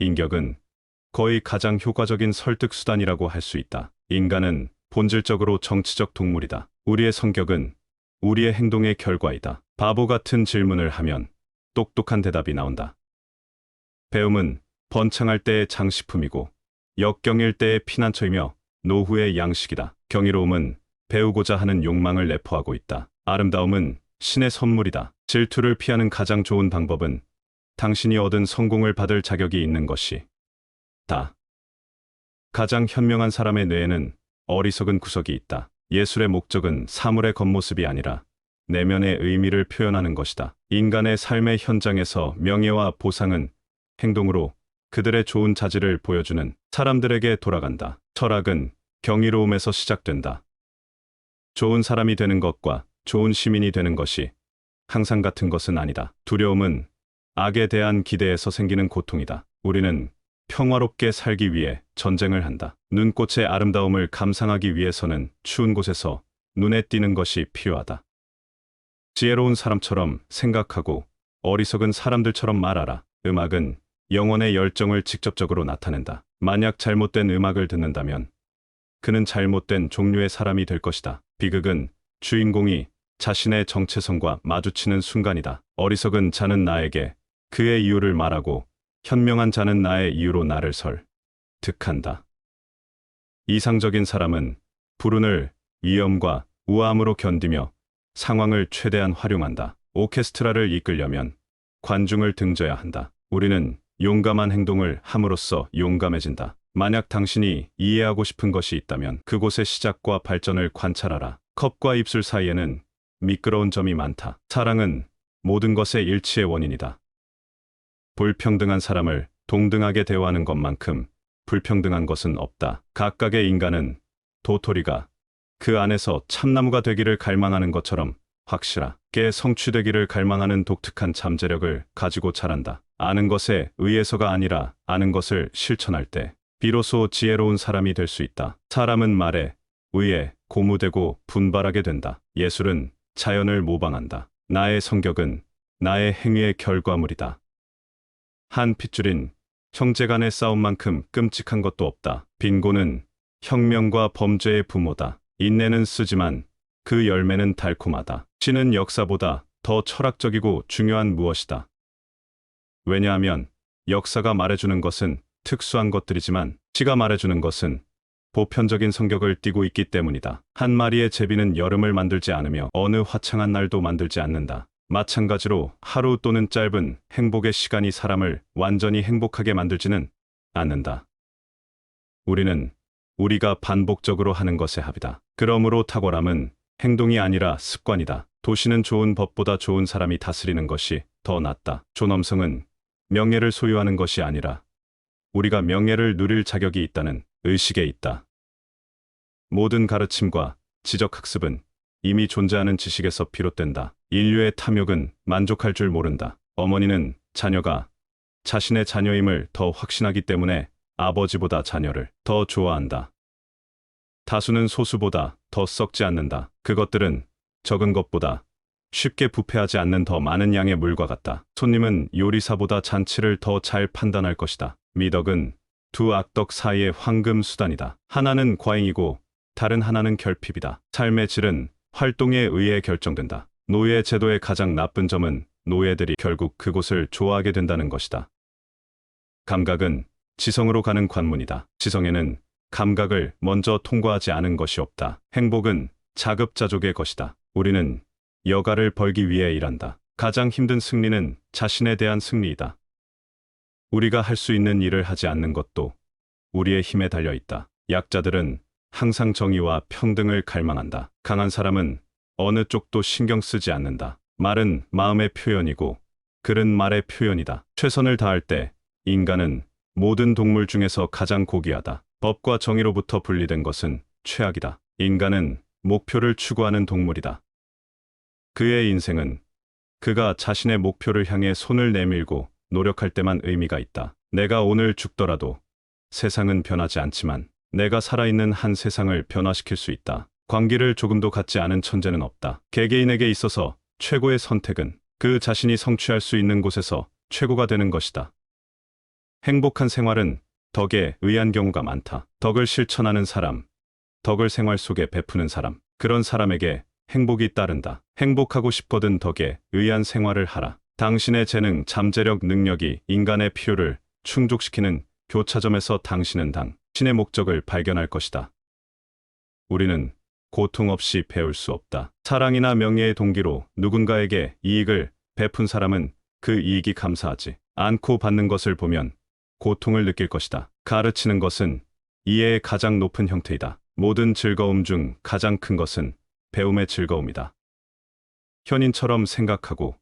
인격은 거의 가장 효과적인 설득 수단이라고 할 수 있다. 인간은 본질적으로 정치적 동물이다. 우리의 성격은 우리의 행동의 결과이다. 바보 같은 질문을 하면 똑똑한 대답이 나온다. 배움은 번창할 때의 장식품이고 역경일 때의 피난처이며 노후의 양식이다. 경이로움은 배우고자 하는 욕망을 내포하고 있다. 아름다움은 신의 선물이다. 질투를 피하는 가장 좋은 방법은 당신이 얻은 성공을 받을 자격이 있는 것이 다. 가장 현명한 사람의 뇌에는 어리석은 구석이 있다. 예술의 목적은 사물의 겉모습이 아니라 내면의 의미를 표현하는 것이다. 인간의 삶의 현장에서 명예와 보상은 행동으로 그들의 좋은 자질을 보여주는 사람들에게 돌아간다. 철학은 경이로움에서 시작된다. 좋은 사람이 되는 것과 좋은 시민이 되는 것이 항상 같은 것은 아니다. 두려움은 악에 대한 기대에서 생기는 고통이다. 우리는 평화롭게 살기 위해 전쟁을 한다. 눈꽃의 아름다움을 감상하기 위해서는 추운 곳에서 눈에 띄는 것이 필요하다. 지혜로운 사람처럼 생각하고 어리석은 사람들처럼 말하라. 음악은 영혼의 열정을 직접적으로 나타낸다. 만약 잘못된 음악을 듣는다면 그는 잘못된 종류의 사람이 될 것이다. 비극은 주인공이 자신의 정체성과 마주치는 순간이다. 어리석은 자는 나에게 그의 이유를 말하고 현명한 자는 나의 이유로 나를 설 득한다. 이상적인 사람은 불운을 위험과 우아함으로 견디며 상황을 최대한 활용한다. 오케스트라를 이끌려면 관중을 등져야 한다. 우리는 용감한 행동을 함으로써 용감해진다. 만약 당신이 이해하고 싶은 것이 있다면 그곳의 시작과 발전을 관찰하라. 컵과 입술 사이에는 미끄러운 점이 많다. 사랑은 모든 것의 일치의 원인이다. 불평등한 사람을 동등하게 대우하는 것만큼 불평등한 것은 없다. 각각의 인간은 도토리가 그 안에서 참나무가 되기를 갈망하는 것처럼 확실하게 성취되기를 갈망하는 독특한 잠재력을 가지고 자란다. 아는 것에 의해서가 아니라 아는 것을 실천할 때 비로소 지혜로운 사람이 될 수 있다. 사람은 말에 의해 고무되고 분발하게 된다. 예술은 자연을 모방한다. 나의 성격은 나의 행위의 결과물이다. 한 핏줄인 형제 간의 싸움만큼 끔찍한 것도 없다. 빈곤은 혁명과 범죄의 부모다. 인내는 쓰지만 그 열매는 달콤하다. 신은 역사보다 더 철학적이고 중요한 무엇이다. 왜냐하면 역사가 말해주는 것은 특수한 것들이지만 시가 말해주는 것은 보편적인 성격을 띠고 있기 때문이다. 한 마리의 제비는 여름을 만들지 않으며 어느 화창한 날도 만들지 않는다. 마찬가지로 하루 또는 짧은 행복의 시간이 사람을 완전히 행복하게 만들지는 않는다. 우리는 우리가 반복적으로 하는 것의 합이다. 그러므로 탁월함은 행동이 아니라 습관이다. 도시는 좋은 법보다 좋은 사람이 다스리는 것이 더 낫다. 존엄성은 명예를 소유하는 것이 아니라 우리가 명예를 누릴 자격이 있다는 의식에 있다. 모든 가르침과 지적학습은 이미 존재하는 지식에서 비롯된다. 인류의 탐욕은 만족할 줄 모른다. 어머니는 자녀가 자신의 자녀임을 더 확신하기 때문에 아버지보다 자녀를 더 좋아한다. 다수는 소수보다 더 썩지 않는다. 그것들은 적은 것보다 쉽게 부패하지 않는 더 많은 양의 물과 같다. 손님은 요리사보다 잔치를 더 잘 판단할 것이다. 미덕은 두 악덕 사이의 황금 수단이다. 하나는 과잉이고 다른 하나는 결핍이다. 삶의 질은 활동에 의해 결정된다. 노예 제도의 가장 나쁜 점은 노예들이 결국 그곳을 좋아하게 된다는 것이다. 감각은 지성으로 가는 관문이다. 지성에는 감각을 먼저 통과하지 않은 것이 없다. 행복은 자급자족의 것이다. 우리는 여가를 벌기 위해 일한다. 가장 힘든 승리는 자신에 대한 승리이다. 우리가 할 수 있는 일을 하지 않는 것도 우리의 힘에 달려 있다. 약자들은 항상 정의와 평등을 갈망한다. 강한 사람은 어느 쪽도 신경 쓰지 않는다. 말은 마음의 표현이고 글은 말의 표현이다. 최선을 다할 때 인간은 모든 동물 중에서 가장 고귀하다. 법과 정의로부터 분리된 것은 최악이다. 인간은 목표를 추구하는 동물이다. 그의 인생은 그가 자신의 목표를 향해 손을 내밀고 노력할 때만 의미가 있다. 내가 오늘 죽더라도 세상은 변하지 않지만 내가 살아있는 한 세상을 변화시킬 수 있다. 광기를 조금도 갖지 않은 천재는 없다. 개개인에게 있어서 최고의 선택은 그 자신이 성취할 수 있는 곳에서 최고가 되는 것이다. 행복한 생활은 덕에 의한 경우가 많다. 덕을 실천하는 사람, 덕을 생활 속에 베푸는 사람, 그런 사람에게 행복이 따른다. 행복하고 싶거든 덕에 의한 생활을 하라. 당신의 재능, 잠재력, 능력이 인간의 필요를 충족시키는 교차점에서 당신은 당신의 목적을 발견할 것이다. 우리는 고통 없이 배울 수 없다. 사랑이나 명예의 동기로 누군가에게 이익을 베푼 사람은 그 이익이 감사하지 않고 받는 것을 보면 고통을 느낄 것이다. 가르치는 것은 이해의 가장 높은 형태이다. 모든 즐거움 중 가장 큰 것은 배움의 즐거움이다. 현인처럼 생각하고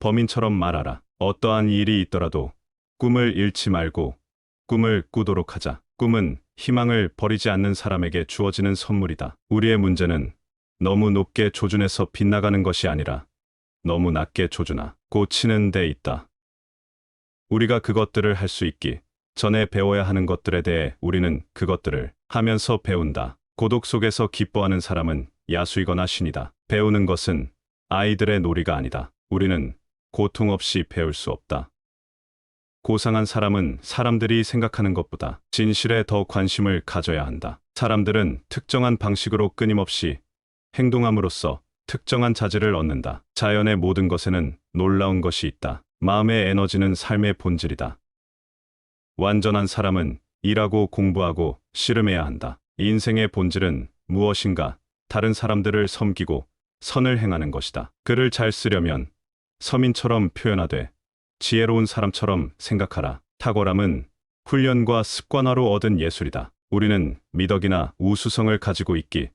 범인처럼 말하라. 어떠한 일이 있더라도 꿈을 잃지 말고 꿈을 꾸도록 하자. 꿈은 희망을 버리지 않는 사람에게 주어지는 선물이다. 우리의 문제는 너무 높게 조준해서 빗나가는 것이 아니라 너무 낮게 조준하 고치는 데 있다. 우리가 그것들을 할 수 있기 전에 배워야 하는 것들에 대해 우리는 그것들을 하면서 배운다. 고독 속에서 기뻐하는 사람은 야수이거나 신이다. 배우는 것은 아이들의 놀이가 아니다. 우리는 고통 없이 배울 수 없다. 고상한 사람은 사람들이 생각하는 것보다 진실에 더 관심을 가져야 한다. 사람들은 특정한 방식으로 끊임없이 행동함으로써 특정한 자질을 얻는다. 자연의 모든 것에는 놀라운 것이 있다. 마음의 에너지는 삶의 본질이다. 완전한 사람은 일하고 공부하고 씨름해야 한다. 인생의 본질은 무엇인가? 다른 사람들을 섬기고 선을 행하는 것이다. 글을 잘 쓰려면 서민처럼 표현하되 지혜로운 사람처럼 생각하라. 탁월함은 훈련과 습관화로 얻은 예술이다. 우리는 미덕이나 우수성을 가지고 있기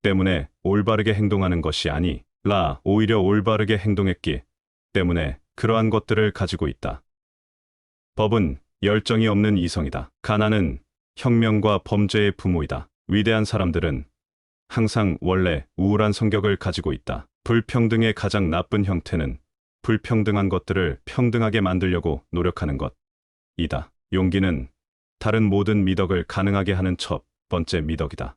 때문에 올바르게 행동하는 것이 아니 라 오히려 올바르게 행동했기 때문에 그러한 것들을 가지고 있다. 법은 열정이 없는 이성이다. 가난은 혁명과 범죄의 부모이다. 위대한 사람들은 항상 원래 우울한 성격을 가지고 있다. 불평등의 가장 나쁜 형태는 불평등한 것들을 평등하게 만들려고 노력하는 것 이다. 용기는 다른 모든 미덕을 가능하게 하는 첫 번째 미덕이다.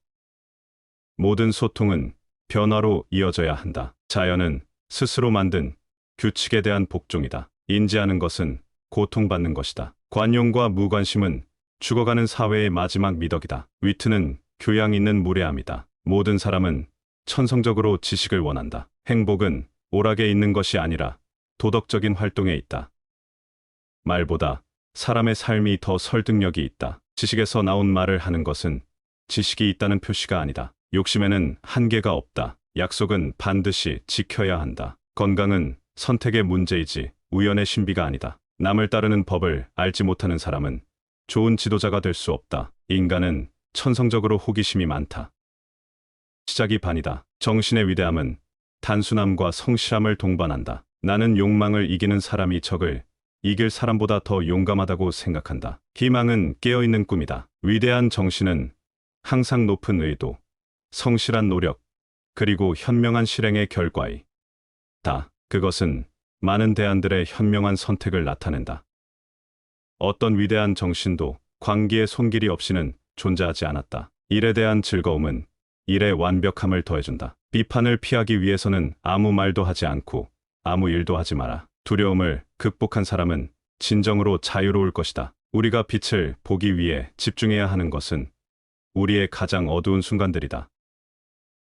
모든 소통은 변화로 이어져야 한다. 자연은 스스로 만든 규칙에 대한 복종이다. 인지하는 것은 고통받는 것이다. 관용과 무관심은 죽어가는 사회의 마지막 미덕이다. 위트는 교양 있는 무례함이다. 모든 사람은 천성적으로 지식을 원한다. 행복은 오락에 있는 것이 아니라 도덕적인 활동에 있다. 말보다 사람의 삶이 더 설득력이 있다. 지식에서 나온 말을 하는 것은 지식이 있다는 표시가 아니다. 욕심에는 한계가 없다. 약속은 반드시 지켜야 한다. 건강은 선택의 문제이지 우연의 신비가 아니다. 남을 따르는 법을 알지 못하는 사람은 좋은 지도자가 될 수 없다. 인간은 천성적으로 호기심이 많다. 시작이 반이다. 정신의 위대함은 단순함과 성실함을 동반한다. 나는 욕망을 이기는 사람이 적을 이길 사람보다 더 용감하다고 생각한다. 희망은 깨어있는 꿈이다. 위대한 정신은 항상 높은 의도, 성실한 노력, 그리고 현명한 실행의 결과이다. 그것은 많은 대안들의 현명한 선택을 나타낸다. 어떤 위대한 정신도 광기의 손길이 없이는 존재하지 않았다. 일에 대한 즐거움은 일의 완벽함을 더해준다. 비판을 피하기 위해서는 아무 말도 하지 않고 아무 일도 하지 마라. 두려움을 극복한 사람은 진정으로 자유로울 것이다. 우리가 빛을 보기 위해 집중해야 하는 것은 우리의 가장 어두운 순간들이다.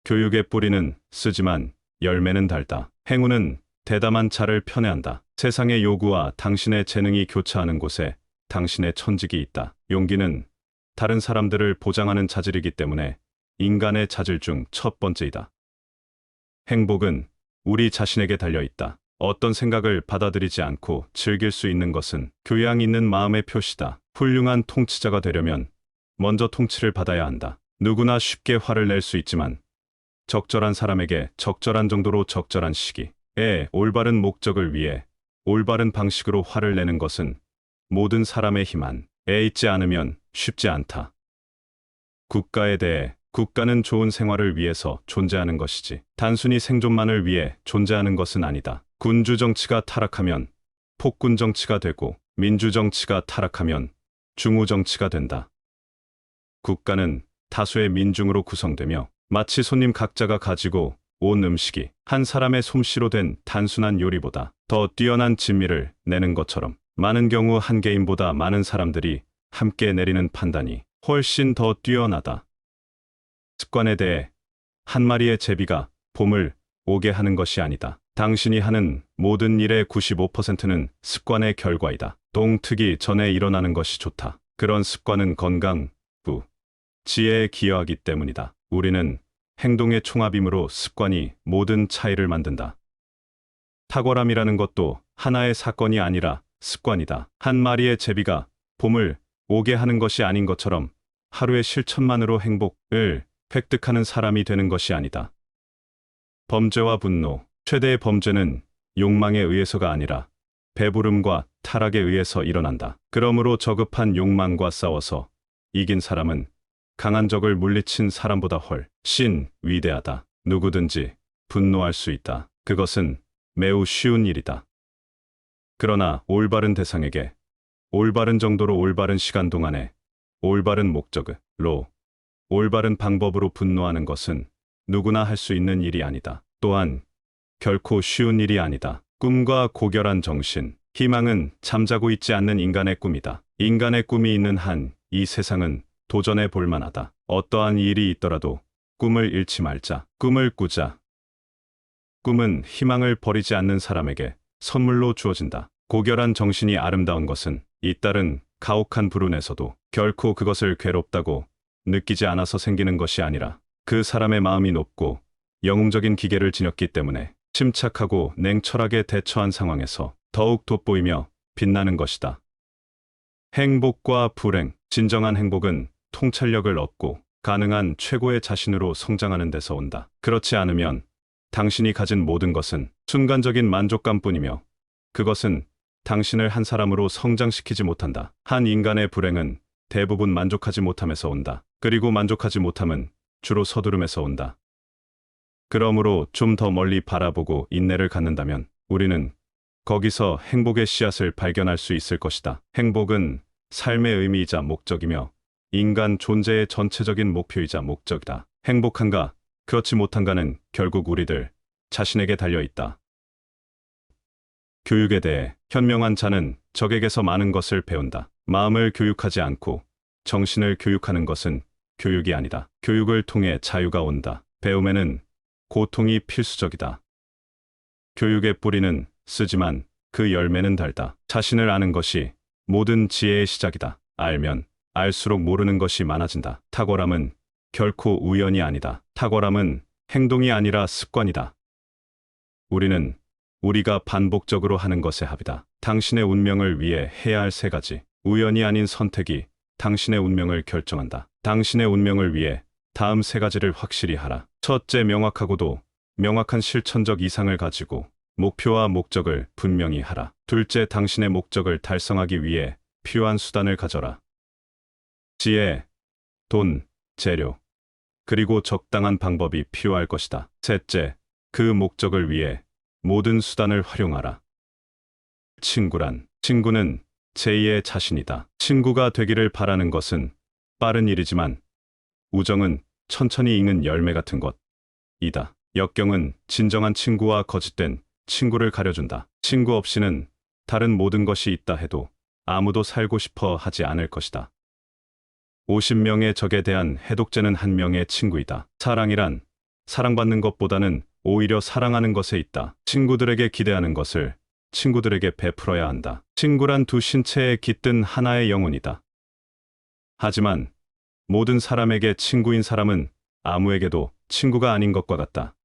교육의 뿌리는 쓰지만 열매는 달다. 행운은 대담한 자를 편애한다. 세상의 요구와 당신의 재능이 교차하는 곳에 당신의 천직이 있다. 용기는 다른 사람들을 보장하는 자질이기 때문에 인간의 자질 중 첫 번째이다. 행복은 우리 자신에게 달려 있다. 어떤 생각을 받아들이지 않고 즐길 수 있는 것은 교양 있는 마음의 표시다. 훌륭한 통치자가 되려면 먼저 통치를 받아야 한다. 누구나 쉽게 화를 낼 수 있지만 적절한 사람에게 적절한 정도로 적절한 시기에 올바른 목적을 위해 올바른 방식으로 화를 내는 것은 모든 사람의 힘안에 있지 않으면 쉽지 않다. 국가에 대해 국가는 좋은 생활을 위해서 존재하는 것이지 단순히 생존만을 위해 존재하는 것은 아니다. 군주 정치가 타락하면 폭군 정치가 되고 민주 정치가 타락하면 중우 정치가 된다. 국가는 다수의 민중으로 구성되며 마치 손님 각자가 가지고 온 음식이 한 사람의 솜씨로 된 단순한 요리보다 더 뛰어난 진미를 내는 것처럼 많은 경우 한 개인보다 많은 사람들이 함께 내리는 판단이 훨씬 더 뛰어나다. 습관에 대해 한 마리의 제비가 봄을 오게 하는 것이 아니다. 당신이 하는 모든 일의 95%는 습관의 결과이다. 동트기 전에 일어나는 것이 좋다. 그런 습관은 건강, 부, 지혜에 기여하기 때문이다. 우리는 행동의 총합이므로 습관이 모든 차이를 만든다. 탁월함이라는 것도 하나의 사건이 아니라 습관이다. 한 마리의 제비가 봄을 오게 하는 것이 아닌 것처럼 하루의 실천만으로 행복을 획득하는 사람이 되는 것이 아니다. 범죄와 분노, 최대의 범죄는 욕망에 의해서가 아니라 배부름과 타락에 의해서 일어난다. 그러므로 저급한 욕망과 싸워서 이긴 사람은 강한 적을 물리친 사람보다 훨씬 위대하다. 누구든지 분노할 수 있다. 그것은 매우 쉬운 일이다. 그러나 올바른 대상에게 올바른 정도로 올바른 시간 동안에 올바른 목적으로 올바른 방법으로 분노하는 것은 누구나 할 수 있는 일이 아니다. 또한 결코 쉬운 일이 아니다. 꿈과 고결한 정신, 희망은 잠자고 있지 않는 인간의 꿈이다. 인간의 꿈이 있는 한 이 세상은 도전해 볼 만하다. 어떠한 일이 있더라도 꿈을 잃지 말자. 꿈을 꾸자. 꿈은 희망을 버리지 않는 사람에게 선물로 주어진다. 고결한 정신이 아름다운 것은 잇따른 가혹한 불운에서도 결코 그것을 괴롭다고 느끼지 않아서 생기는 것이 아니라 그 사람의 마음이 높고 영웅적인 기계를 지녔기 때문에 침착하고 냉철하게 대처한 상황에서 더욱 돋보이며 빛나는 것이다. 행복과 불행, 진정한 행복은 통찰력을 얻고 가능한 최고의 자신으로 성장하는 데서 온다. 그렇지 않으면 당신이 가진 모든 것은 순간적인 만족감뿐이며 그것은 당신을 한 사람으로 성장시키지 못한다. 한 인간의 불행은 대부분 만족하지 못함에서 온다. 그리고 만족하지 못함은 주로 서두름에서 온다. 그러므로 좀 더 멀리 바라보고 인내를 갖는다면 우리는 거기서 행복의 씨앗을 발견할 수 있을 것이다. 행복은 삶의 의미이자 목적이며 인간 존재의 전체적인 목표이자 목적이다. 행복한가, 그렇지 못한가는 결국 우리들 자신에게 달려 있다. 교육에 대해 현명한 자는 적에게서 많은 것을 배운다. 마음을 교육하지 않고 정신을 교육하는 것은 교육이 아니다. 교육을 통해 자유가 온다. 배움에는 고통이 필수적이다. 교육의 뿌리는 쓰지만 그 열매는 달다. 자신을 아는 것이 모든 지혜의 시작이다. 알면 알수록 모르는 것이 많아진다. 탁월함은 결코 우연이 아니다. 탁월함은 행동이 아니라 습관이다. 우리는 우리가 반복적으로 하는 것의 합이다. 당신의 운명을 위해 해야 할 세 가지. 우연이 아닌 선택이 당신의 운명을 결정한다. 당신의 운명을 위해 다음 세 가지를 확실히 하라. 첫째, 명확하고도 명확한 실천적 이상을 가지고 목표와 목적을 분명히 하라. 둘째, 당신의 목적을 달성하기 위해 필요한 수단을 가져라. 지혜, 돈, 재료, 그리고 적당한 방법이 필요할 것이다. 셋째, 그 목적을 위해 모든 수단을 활용하라. 친구란, 친구는 제2의 자신이다. 친구가 되기를 바라는 것은 빠른 일이지만 우정은 천천히 익는 열매 같은 것이다. 역경은 진정한 친구와 거짓된 친구를 가려준다. 친구 없이는 다른 모든 것이 있다 해도 아무도 살고 싶어 하지 않을 것이다. 50명의 적에 대한 해독제는 한 명의 친구이다. 사랑이란 사랑받는 것보다는 오히려 사랑하는 것에 있다. 친구들에게 기대하는 것을 친구들에게 베풀어야 한다. 친구란 두 신체에 깃든 하나의 영혼이다. 하지만 모든 사람에게 친구인 사람은 아무에게도 친구가 아닌 것과 같다.